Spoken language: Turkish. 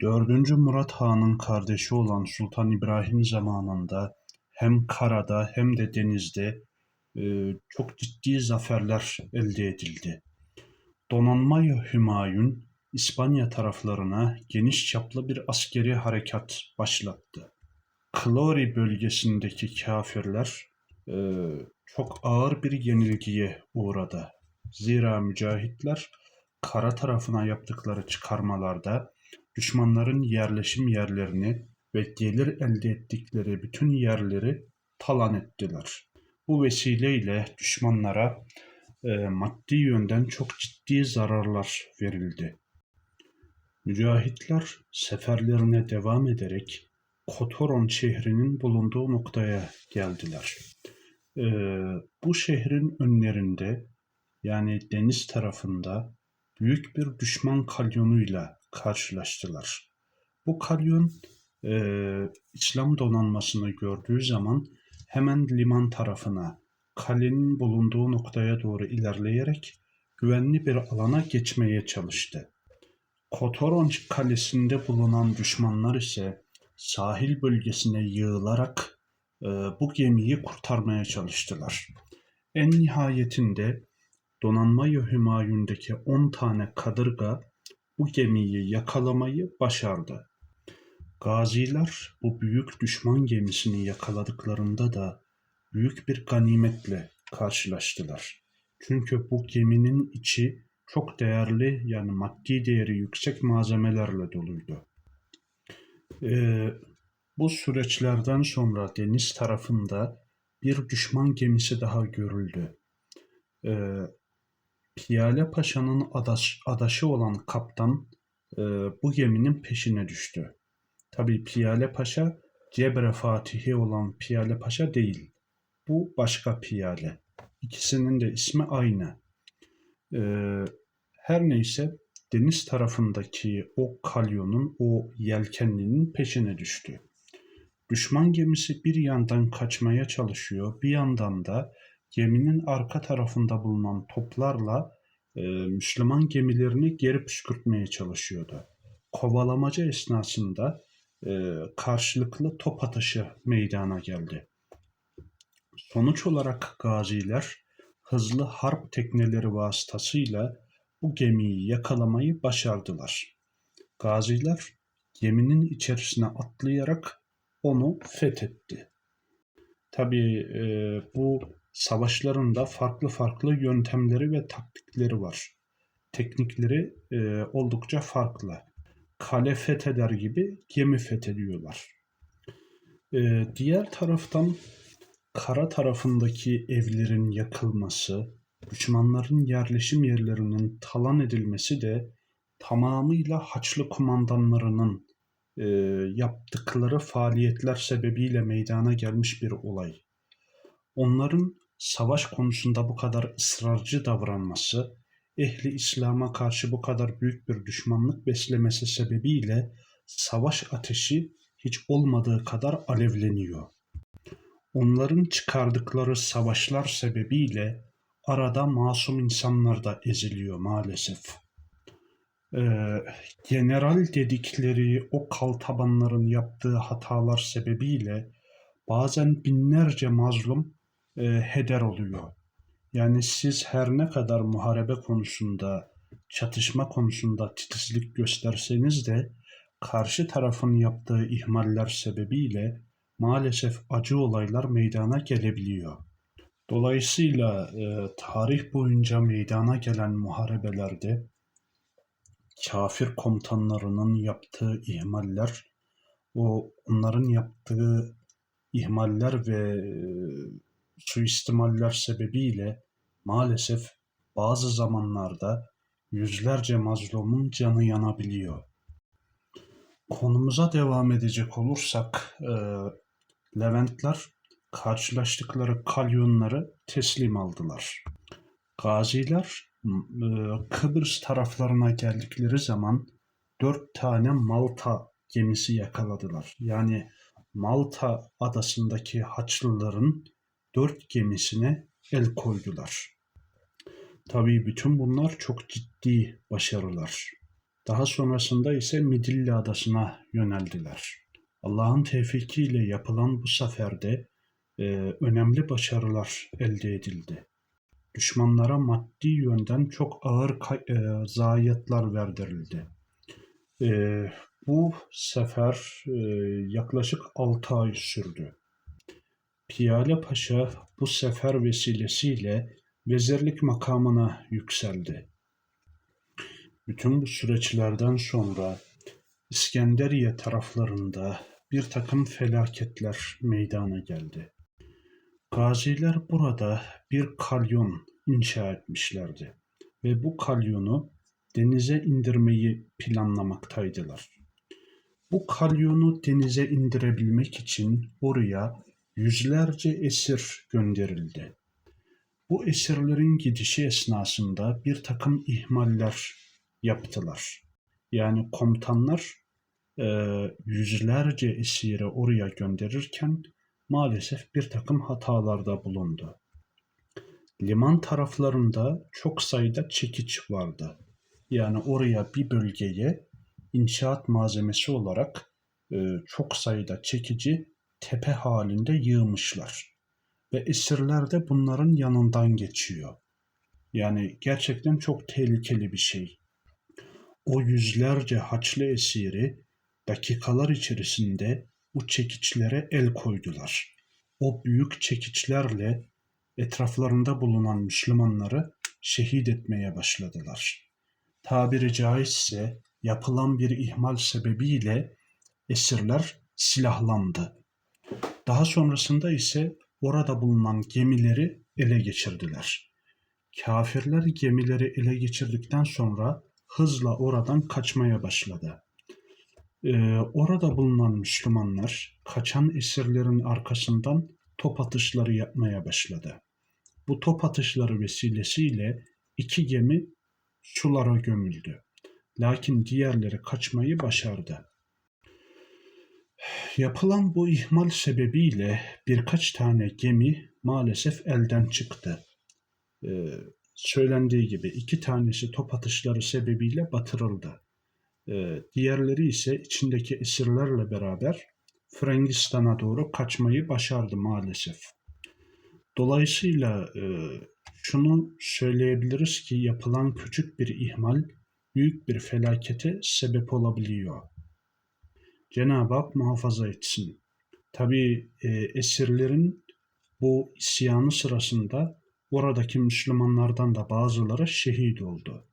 4. Murat Han'ın kardeşi olan Sultan İbrahim zamanında hem karada hem de denizde e, çok ciddi zaferler elde edildi. Donanma Hümayun İspanya taraflarına geniş çaplı bir askeri harekat başlattı. Klori bölgesindeki kafirler e, çok ağır bir yenilgiye uğradı. Zira mücahitler kara tarafına yaptıkları çıkarmalarda düşmanların yerleşim yerlerini ve gelir elde ettikleri bütün yerleri talan ettiler. Bu vesileyle düşmanlara e, maddi yönden çok ciddi zararlar verildi. Mücahitler seferlerine devam ederek Kotoron şehrinin bulunduğu noktaya geldiler. E, bu şehrin önlerinde yani deniz tarafında büyük bir düşman kalyonuyla karşılaştılar. Bu kalyon e, İslam donanmasını gördüğü zaman hemen liman tarafına, kalenin bulunduğu noktaya doğru ilerleyerek güvenli bir alana geçmeye çalıştı. Kotoron kalesinde bulunan düşmanlar ise sahil bölgesine yığılarak e, bu gemiyi kurtarmaya çalıştılar. En nihayetinde donanmayı Hümayun'daki 10 tane kadırga bu gemiyi yakalamayı başardı. Gaziler bu büyük düşman gemisini yakaladıklarında da büyük bir ganimetle karşılaştılar. Çünkü bu geminin içi çok değerli yani maddi değeri yüksek malzemelerle doluydu. Ee, bu süreçlerden sonra deniz tarafında bir düşman gemisi daha görüldü. Ee, Piyale Paşa'nın adaş, adaşı olan kaptan e, bu geminin peşine düştü. Tabi Piyale Paşa Cebre Fatihi olan Piyale Paşa değil. Bu başka Piyale. İkisinin de ismi aynı. Ee, her neyse deniz tarafındaki o kalyonun, o yelkenlinin peşine düştü. Düşman gemisi bir yandan kaçmaya çalışıyor, bir yandan da geminin arka tarafında bulunan toplarla e, Müslüman gemilerini geri püskürtmeye çalışıyordu. Kovalamaca esnasında e, karşılıklı top atışı meydana geldi. Sonuç olarak gaziler hızlı harp tekneleri vasıtasıyla bu gemiyi yakalamayı başardılar. Gaziler geminin içerisine atlayarak onu fethetti. Tabii e, bu savaşların da farklı farklı yöntemleri ve taktikleri var. Teknikleri e, oldukça farklı. Kale fetheder gibi gemi fethediyorlar. E, diğer taraftan kara tarafındaki evlerin yakılması, düşmanların yerleşim yerlerinin talan edilmesi de tamamıyla Haçlı kumandanlarının e, yaptıkları faaliyetler sebebiyle meydana gelmiş bir olay. Onların savaş konusunda bu kadar ısrarcı davranması, ehli İslam'a karşı bu kadar büyük bir düşmanlık beslemesi sebebiyle savaş ateşi hiç olmadığı kadar alevleniyor. Onların çıkardıkları savaşlar sebebiyle arada masum insanlar da eziliyor maalesef. Ee, general dedikleri o kal tabanların yaptığı hatalar sebebiyle bazen binlerce mazlum e, heder oluyor. Yani siz her ne kadar muharebe konusunda, çatışma konusunda titizlik gösterseniz de karşı tarafın yaptığı ihmaller sebebiyle maalesef acı olaylar meydana gelebiliyor. Dolayısıyla e, tarih boyunca meydana gelen muharebelerde kafir komutanlarının yaptığı ihmaller, o onların yaptığı ihmaller ve e, suistimaller sebebiyle maalesef bazı zamanlarda yüzlerce mazlumun canı yanabiliyor. Konumuza devam edecek olursak, e, Leventler karşılaştıkları kalyonları teslim aldılar. Gaziler e, Kıbrıs taraflarına geldikleri zaman dört tane Malta gemisi yakaladılar. Yani Malta adasındaki Haçlıların dört gemisine el koydular. Tabii bütün bunlar çok ciddi başarılar. Daha sonrasında ise Midilli Adası'na yöneldiler. Allah'ın tevfikiyle yapılan bu seferde e, önemli başarılar elde edildi. Düşmanlara maddi yönden çok ağır e, zayiatlar verdirildi. E, bu sefer e, yaklaşık 6 ay sürdü. Piyale Paşa bu sefer vesilesiyle vezirlik makamına yükseldi. Bütün bu süreçlerden sonra İskenderiye taraflarında bir takım felaketler meydana geldi. Gaziler burada bir kalyon inşa etmişlerdi ve bu kalyonu denize indirmeyi planlamaktaydılar. Bu kalyonu denize indirebilmek için oraya yüzlerce esir gönderildi. Bu esirlerin gidişi esnasında bir takım ihmaller yaptılar. Yani komutanlar e, yüzlerce esiri oraya gönderirken maalesef bir takım hatalarda bulundu. Liman taraflarında çok sayıda çekiç vardı. Yani oraya bir bölgeye inşaat malzemesi olarak e, çok sayıda çekici tepe halinde yığmışlar. Ve esirler de bunların yanından geçiyor. Yani gerçekten çok tehlikeli bir şey. O yüzlerce haçlı esiri dakikalar içerisinde bu çekiçlere el koydular. O büyük çekiçlerle etraflarında bulunan Müslümanları şehit etmeye başladılar. Tabiri caizse yapılan bir ihmal sebebiyle esirler silahlandı. Daha sonrasında ise orada bulunan gemileri ele geçirdiler. Kafirler gemileri ele geçirdikten sonra hızla oradan kaçmaya başladı. Ee, orada bulunan Müslümanlar kaçan esirlerin arkasından top atışları yapmaya başladı. Bu top atışları vesilesiyle iki gemi sulara gömüldü. Lakin diğerleri kaçmayı başardı. Yapılan bu ihmal sebebiyle birkaç tane gemi maalesef elden çıktı. Ee, söylendiği gibi iki tanesi top atışları sebebiyle batırıldı. Ee, diğerleri ise içindeki esirlerle beraber Frangistan'a doğru kaçmayı başardı maalesef. Dolayısıyla e, şunu söyleyebiliriz ki yapılan küçük bir ihmal büyük bir felakete sebep olabiliyor. Cenab-ı Hak muhafaza etsin. Tabi e, esirlerin bu isyanı sırasında oradaki Müslümanlardan da bazıları şehit oldu.